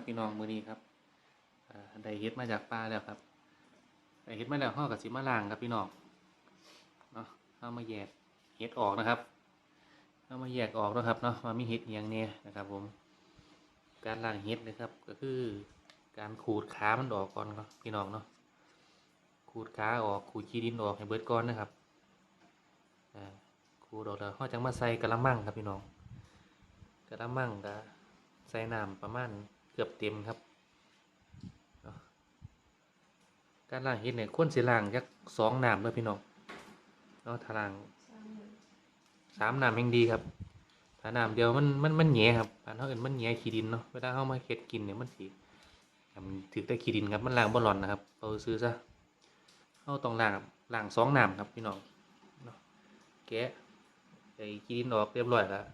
ครับพี่น้องมือนี้ครับได้เฮ็ดมาจากปลาแล้วครับได้เฮ็ดมาแล้วห่อกับสิมาล่างครับพี่น้องเนาะเอามาแยกเฮ็ดออกนะครับเอามาแยกออกนะครับเนาะว่ามีเฮ็ดอย่างเนี่ยนะครับ ผม การล่างเฮ็ดนะครับก็คือการขูดขามันออกก่อนครับพี่น้องเนาะขูดขาออกขูดขี้ดินออกให้เบิดก่อนนะครับอ่าขูดออกแล้วห่อจังมาใส่กระมังครับพี่น้องกระมังก็ใส่น้ำประมาณ เกือบเต็มครับ การล้างเห็ดเนี่ยควรสิล้างจักสองน้ำเลยพี่น้องเนาะถ้าลางสามน้ำยังดีครับถ้าน้ำเดียวมันมันมันแหน่ครับอันเท่าอื่นมันแหน่ขี้ดินเนาะเวลาเข้ามาเฮ็ดกินเนี่ยมันสิมันถือแต่ขี้ดินครับมันล้างบ่หลอนนะครับเอาซื้อซะเข้าต้องล้างล้างสองน้ำครับพี่น้องเนาะแกะไอ้ขี้ดินออกเรียบร้อยแล้ว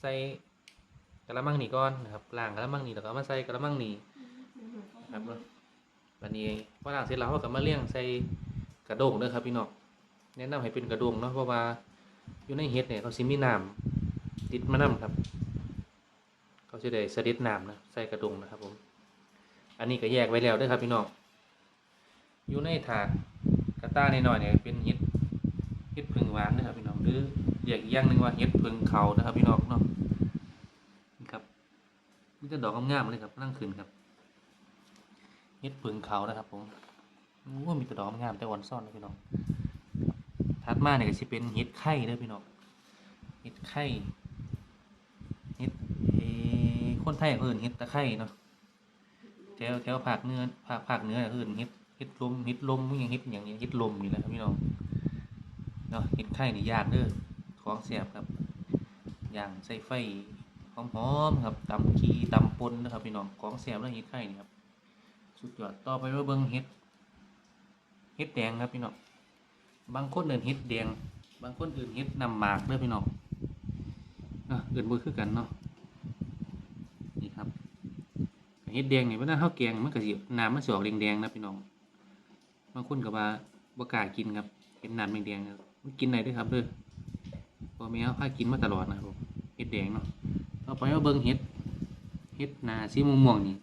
ใส่ กระมังนี่ก่อนนะครับล้างกระมังนี่แล้วก็มาใส่กระมังนี่ครับวันนี้พอล้างเสร็จแล้วเราก็มาเลี้ยงใส่กระด้งเด้อครับพี่น้องแนะนำให้เป็นกระด้งเนาะเพราะว่าอยู่ในเห็ดเนี่ยเขาสิมีน้ำติดมานํครับ เขาจะได้สะดิดน้ำนะใส่กระดงนะครับผม อันนี้ก็แยกไว้แล้วด้อครับพี่น้องอยู่ในถาดกระต้าในหน่อยเนี่ยเป็นเห็ดเห็ดพึ่งหวานนะครับพี่น้องหรือเรียกอีกอย่างหนึ่งว่าเห็ดพึ่งเขานะครับพี่น้องเนาะ มีแต่ดอกงามๆเลยครับนั่งขึ้นครับเฮ็ดผึ่งเขานะครับ ผมโอ้มีแต่ดอกงามแต่อ่อนซ่อนนะพี่น้องถัดมาเนี่ยก็สิเป็นเฮ็ดไข่เด้อพี่น้องเฮ็ดไข่เฮ็ดเอคนไทยเอิ้นเฮ็ดตะไคร่เนาะแถวแถวภาคเนื้อภาคภาคเนื้อเอิ้นเฮ็ดเฮ็ดลมเฮ็ดลมอหยังเฮ็ดอย่างนี้เฮ็ดลมนี่แหละครับพี่น้องเนาะเฮ็ดไข่นี่ยากเด้อของเสียบครับ อย่างใส่ไฟ หอมๆครับตำขี้ตำปนนะครับพี่น้องของแซ่บแล้วเห็ดไข่นี่ครับสุดยอดต่อไปว่าเบิ้งเห็ดเห็ดแดงครับพี่น้องบางคนเอื่นเห็ดแดง บางคนอื่นเห็ดนำหมากเด้อพี่น้องอะเอื่นบ่คือกันเนาะนี่ครับเห็ดแดงนี่เวลาเฮาแกงมันก็สิน้ำมันสิออกแดงๆนะพี่น้องบางคนก็ว่าบ่กล้ากินครับเป็นน้ำแดงๆครับมันกินได้ด้วยครับเด้อพอแม่เฮาพากินมาตลอดนะครับผมเห็ดแดงเนาะ ไปว่าเบิ่งเห็ดเห็ดนาสีม่วงๆนี่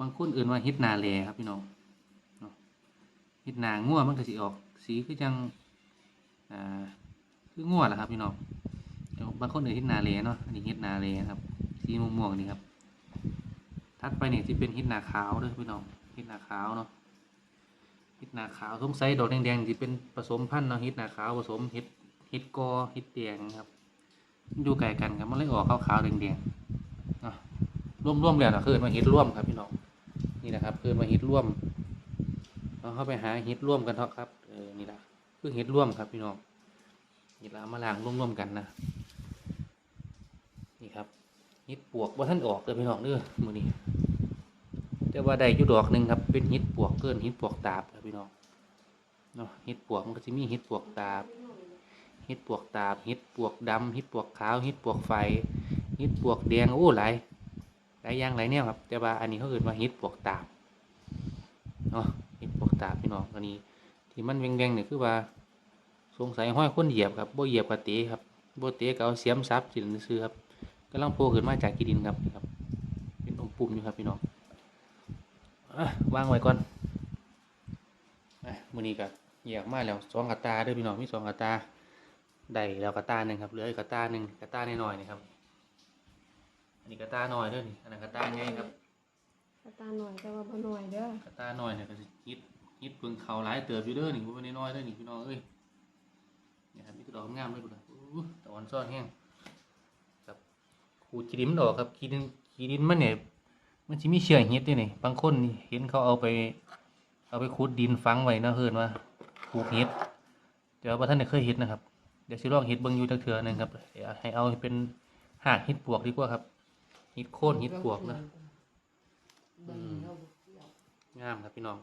บางคนเอื่นว่าเห็ดนาแลครับพี่น้องเนาะเห็ดนางัวมันก็สิออกสีคือจังอ่าคืองัวแหละครับพี่น้องบางคนเอื่นเห็ดนาแลเนาะอันนี้เห็ดนาแลครับ สีม่วงๆนี่ครับถัดไปเนี่ยจะเป็นเห็ดนาขาวด้อพี่น้องเห็ดนาขาวเนาะเห็ดนาขาวสงสัยดอกแดงๆที่เป็นผสมพันธุ์เนาะเห็ดนาขาวผสมเห็ดเห็ดกอเห็ดแดงครับ อยู่ไกลกันครับมันเลยออกขาวๆแดงๆนะร่วมๆแล้วนะคือมาฮ็ดร่วมครับพี่น้องนี่นะครับคือมาฮ็ดร่วมเราเข้าไปหาฮ็ดร่วมกันเถอะครับเออนี่ละคือฮ็ดร่วมครับพี่น้องนี่ละมาล้างร่วมๆกันนะนี่ครับฮ็ดปวกว่าท่านออกเลยพี่น้องเด้อมือนี้แต่ว่าได้ยู่ดอกหนึ่งครับเป็นฮ็ดปวกเกินฮ็ดปวกตาบครับพี่น้องเนาะฮ็ดปวกมันก็จะมีฮ็ดปวกตาบ เห็ดปวกตาบเห็ดปวกดำเห็ดปวกขาวเห็ดปวกไฟเห็ดปวกแดงโอ้หลายหลายอย่างหลายแนวครับ แต่ว่าอันนี้เขาเอ่นว่าเห็ดปวกตาบเนาะเห็ดปวกตาบพี่น้องอันนี้ ที่มันแวงๆเนี่ยคือว่าสงสัยห้อยคนเหยียบครับบ่เหยียบกะเตะครับบ่เตะก็เอาเสียมซับสินซื้อครับกำลังโผล่ขึ้นมาจากกีดินครับนะครับ เป็นอมปุ่มอยู่ครับพี่น้องอะวางไว้ก่อนอะมือนี้ก็แยกมาแล้วสองกระตาด้อพี่น้องมีสองกระตา ได้แล้วกระตาหนึ่งครับเหลืออีกกระตาหนึ่งกระตาน้อยๆนี่ครับ อันนี้กระตาน้อยเด้อนี่อันนั้นกระตาใหญ่ครับกระตาหน่อยแต่ว่าบ่หน่อยเด้อกระตาน้อยเนี่ยก็สิฮิตฮิตเพิ่งเขาหลายเติบอยู่เด้อนี่บ่แม่นน้อยๆเด้อนี่พี่น้องเอ้ยนี่ครับมีแตดอกงามเลยพุ่นน่ะอู้ตะวันซ้อนแห้งครับขูดขี้ดินมันออกครับขี้ดินขี้ดินมันเนี่ยมันสิมีเชื้อเห็ดด้วยนี่บางคนนี่เห็นเขาเอาไป เอาไปขุดดินฝังไว้นะเฮิ่นว่าปลูกเห็ดแต่ว่าบ่ท่านได้เคยเห็ดนะครับ เดี๋ยวสิลองเห็ดเบิ่งอยู่จักเทื่อหนึงครับเดี๋ยวให้เอาเป็นหากเห็ดปวกดีกว่าครับเห็ดโค่นเห็ดปวกนะ อืม งามครับพี่น้อง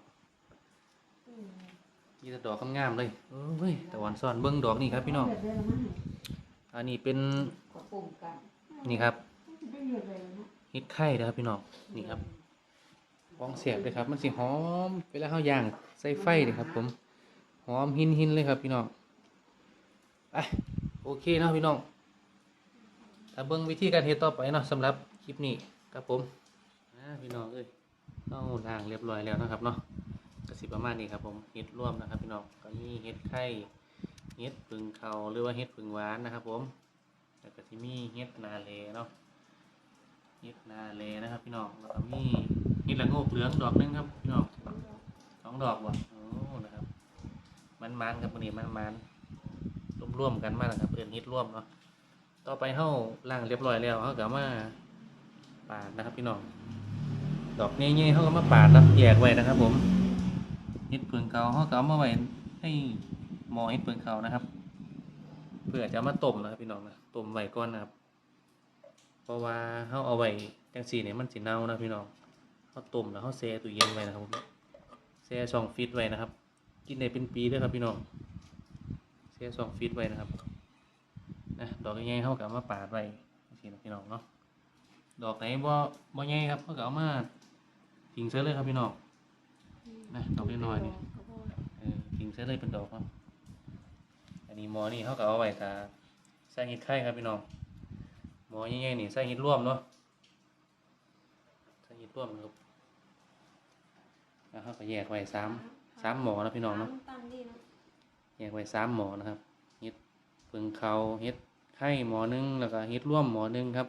นี่แต่ดอกงามๆเลยเอ้ยแต่วันซ่อนเบิ่งดอกนี่ครับพี่น้อง อันนี้เป็นนี่ครับเห็ดไข่นะครับพี่น้องนี่ครับฟองเสียบเลยครับ มันสิหอมเวลาเฮาย่างใส่ไฟเลยครับ ผมหอมหินๆเลยครับพี่น้อง ไปโอเคเนาะพี่น้องถ้าเบิ่งวิธีการเฮ็ดต่อไปเนาะสำหรับคลิปนี้ครับผมอ่าพี่น้องเอ้ยเอาล้างเรียบร้อยแล้วนะครับเนาะกระสิประมาณนี้ครับผมเห็ดร่วมนะครับพี่น้องก็มีเห็ดไข่เห็ดผึ่งเขาหรือว่าเห็ดผึ่งหวานนะครับ ผมแล้วก็ที่มีเห็ดนาเลเนาะเห็ดนาเลนะครับพี่น้องแล้วก็มีเห็ดละโงกเหลืองดอกนึงครับพี่น้องสองดอกว่ะโอ้นะครับมันมันครับวันนี้มันมัน ร่วมกันมากนะครับเพื่อนเห็ดร่วมเนาะต่อไปเฮาล้างเรียบร้อยแล้วเฮาก็เอามาปาดนะครับพี่น้องดอกเงี้ยๆเขาก็มาปาดนะแยกไว้นะครับ ผมเห็ดเปลืองเกาเขาก็เอามาไว้ให้หมอเห็ดเปลืองเกานะครับ เพื่อจะมาต้มนะครับพี่น้องนะต้มไว้ก่อนนะครับ เพราะว่าเขาเอาไว้จังสีเนี่ยมันสีเน่านะพี่น้องเขาต้มแล้วเขาแช่ตู้เย็นไว้นะครับผมแช่ช่องฟิตไว้นะครับ กินได้เป็นปีด้วยครับพี่น้อง แช่ช่องฟิตไว้นะครับนะดอกเงี้ยๆเขาก็เอามาปาดไว้สีนะพี่น้องเนาะดอกไหนบ่บ่ใหญ่ครับเขาก็เอามาทิ้งเสียเลยครับพี่น้องนะดอกน้อยๆนี่ทิ้งเสียเลยเป็นดอกเนาะอันนี้หมอนี่เขาก็เอาไว้ถ้าใส่เห็ดไข่ครับพี่น้องหมอใหญ่ๆนี่ใส่เห็ดร่วมเนาะใส่เห็ดร่วมครับแล้วเขาก็แยกไว้สามสามหมอนะพี่น้องเนาะ แยกไว้สามหมอนะครับเห็ดเปลืองเขาเห็ดไข่หมอหนึงแล้วก็เห็ดร่วมหมอหนึงครับ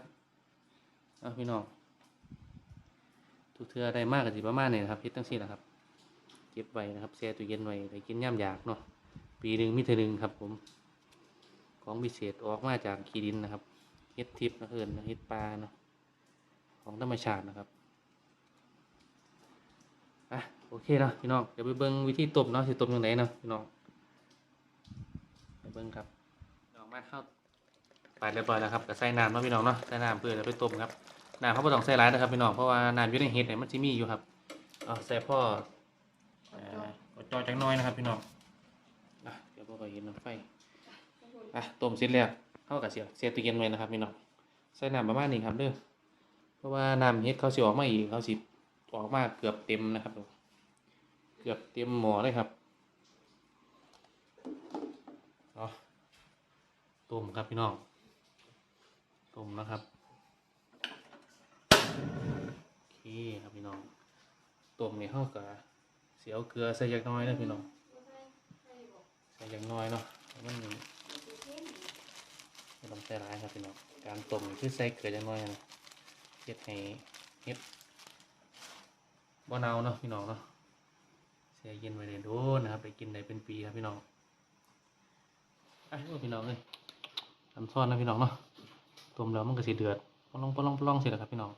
เอาพี่น้องทุกเทือได้มากกับสิประมาณนี้นะครับเห็ดตั้งสี่นะครับ เก็บไว้นะครับแช่ตู้เย็นไว้ไปกินย่ำอยากเนาะปีหนึ่งมีเท่านึงครับผม ของพิเศษออกมาจากขี้ดินนะครับเห็ดทิพย์นะเอิญเห็ดปลาเนาะของธรรมชาตินะครับอะโอเคเนาะพี่น้องเดี๋ยวไปเบิ้งวิธีต้มเนาะสิต้มยังไงเนาะพี่น้อง เบิ้งครับพี่น้องมาเข้าปาดเรียบร้อยแล้วครับก็ใส่น้ำเนาะพี่น้องเนาะใส่น้ำเพื่อจะไปต้มครับน้ำเขาไม่ต้องใส่ร้ายนะครับพี่น้องเพราะว่าน้ำอยู่ในเห็ดเนี่ยมันจะมีอยู่ครับเอาใส่พ่อเอ่อกดจอจังน้อยนะครับพี่น้องอะเดี๋ยวพวกเราเห็นน้ำไฟอะต้มเสร็จแล้วเข้ากับเสียเสียตู้เย็นไว้นะครับพี่น้องใส่น้ำประมาณนี้ครับเด้อเพราะว่าน้ำเฮ็ดเขาสิออกมาอีกเขาสิออกมาเกือบเต็มนะครับเกือบเต็มหม้อเลยครับเอา ต้มครับพี่น้องต้มนะครับโอเคครับพี่น้องต้มนี่เฮาก็เสียวเกลือใส่จักหน้อยนะพี่น้องใส่จักหน้อยเนาะมันไม่ต้องใส่ร้ายครับพี่น้องการต้มคือใส่เกลือจักน้อยนะเฮ็ดให้เฮ็ดบ่เน่าเนาะพี่น้องเนาะเสียเย็นไว้ได้โดนนะครับไปกินได้เป็นปีครับพี่น้องไอ้พวกพี่น้องเอ้ย ทำซ้อนนะพี่น้องเนาะต้มแล้วมันก็สิเดือดปลองปลองปลองเสร็จแล้วครับพี่น้อง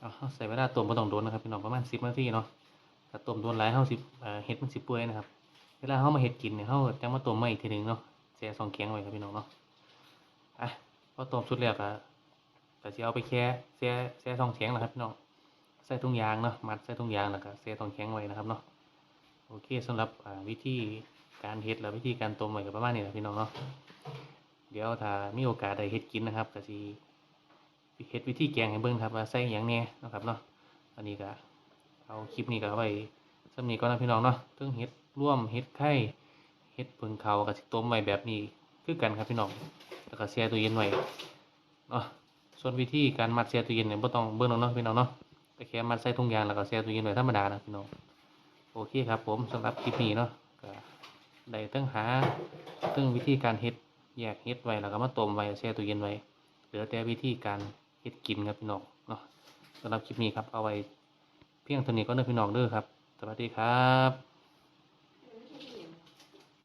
เอาใส่เวลาต้มบ่ต้องโดนนะครับพี่น้องประมาณสิบนาทีเนาะถ้าต้มโดนหลายเฮาสิเอ่อเห็ดมันสิบเปื่อยนะครับ เวลาเฮามาเฮ็ดกินเนี่ยเฮาจะมาต้มใหม่อีกทีหนึ่งเนาะแช่ซองแข็งไว้ครับพี่น้องเนาะอะพอต้มสุดแล้วก็ก็สิเอาไปแช่แช่แช่ซองแข็งนะครับพี่น้องใส่ถุงยางเนาะมัดใส่ถุงยางแล้วก็แช่ซองแข็งไว้นะครับเนาะโอเคสำหรับวิธีการเฮ็ดและวิธีการต้มไว้ก็ประมาณนี้แหละพี่น้องเนาะ เดี๋ยวถ้ามีโอกาสได้เฮ็ดกินนะครับก็สิเฮ็ดวิธีแกงให้เบิ่งครับว่าใส่หยังแน่เนาะครับเนาะอันนี้ก็เอาคลิปนี้ก็ไว้สำนี้ก่อนนะพี่น้องเนาะเทั้งเฮ็ดร่วมเฮ็ดไข่เฮ็ดเพิ่งเขากับสิต้มไว้แบบนี้คือกันครับพี่น้องแล้วก็แช่ตู้เย็นไว้เนาะส่วนวิธีการมัดแช่ตู้เย็นเนี่ยบ่ต้องเบิ่งเนาะพี่น้องเนาะก็แค่มัดใส่ถุงยางแล้วก็แช่ตู้เย็นไว้ธรรมดานะพี่น้องโอเคครับผมสำหรับคลิปนี้เนาะก็ได้ทั้งหาทั้งวิธีการเฮ็ด แยกเฮ็ดไว้แล้วก็มาต้มไว้แช่ตู้เย็นไว้เหลือแต่วิธีการเฮ็ดกินครับพี่น้องเนาะสำหรับคลิปนี้ครับเอาไว้เพียงเท่านี้ก็เด้อพี่น้องเด้อครับ สวัสดีครับ